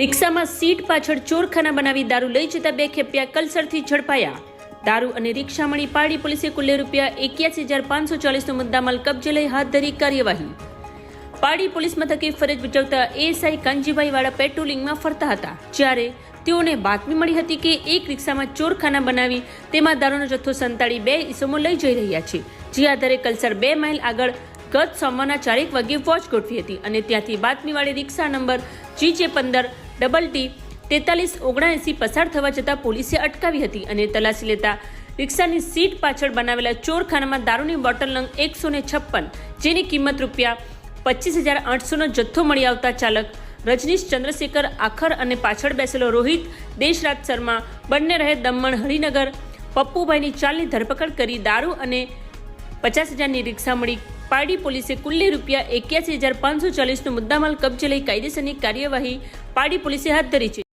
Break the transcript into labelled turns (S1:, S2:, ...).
S1: રિક્ષામાં સીટ પાછળ ચોરખાના બનાવી દારૂ લઈ જતા બે ખેપિયા કલસરથી ઝડપાયા. દારૂ અને રિક્ષા મળી પાડી પોલીસે કુલ્લે રૂપિયા એક્યાસી હજાર પાંચસો ચાલીસનો મુદ્દામાલ કબજે લઈ હાથ ધરી કાર્યવાહી. પાડી પોલીસ મથકે ફરજ બજાવતા એએસઆઈ કાનજીભાઈ વાળા પેટ્રોલિંગમાં ફરતા હતા, જ્યારે તેઓને બાતમી મળી હતી કે એક રિક્ષામાં ચોરખાના બનાવી તેમાં દારૂનો જથ્થો સંતાડી બે ઈસમો લઈ જઈ રહ્યા છે, જે આધારે કલસર બે માઇલ આગળ ગત સોમવારના ચારેક વાગ્યે વોચ ગોઠવી હતી અને ત્યાંથી બાતમીવાળી રિક્ષા નંબર જે પંદર ડબલ ટી તેતાલીસ ઓગણએંસી પસાર થવા જતાં પોલીસે અટકાવી હતી અને તલાશી લેતા રિક્ષાની સીટ પાછળ બનાવેલા ચોરખાનામાં દારૂની બોટલ નંગ એકસો ને છપ્પન, જેની કિંમત રૂપિયા પચીસ હજાર આઠસોનો જથ્થો મળી આવતા ચાલક રજનીશ ચંદ્રશેખર આખર અને પાછળ બેસેલો રોહિત, દેશરાજ શર્મા, બંને રહે દમણ હરિનગર. પપ્પુભાઈની ચાલની ધરપકડ કરી દારૂ અને પચાસ હજારની રિક્ષા મળી પારડી પોલીસે કુલ્લે રૂપિયા એક્યાસી હજાર પાંચસો ચાલીસનો મુદ્દામાલ કબજે લઈ કાયદેસરની કાર્યવાહી પારડી પોલીસે હાથ ધરી છે.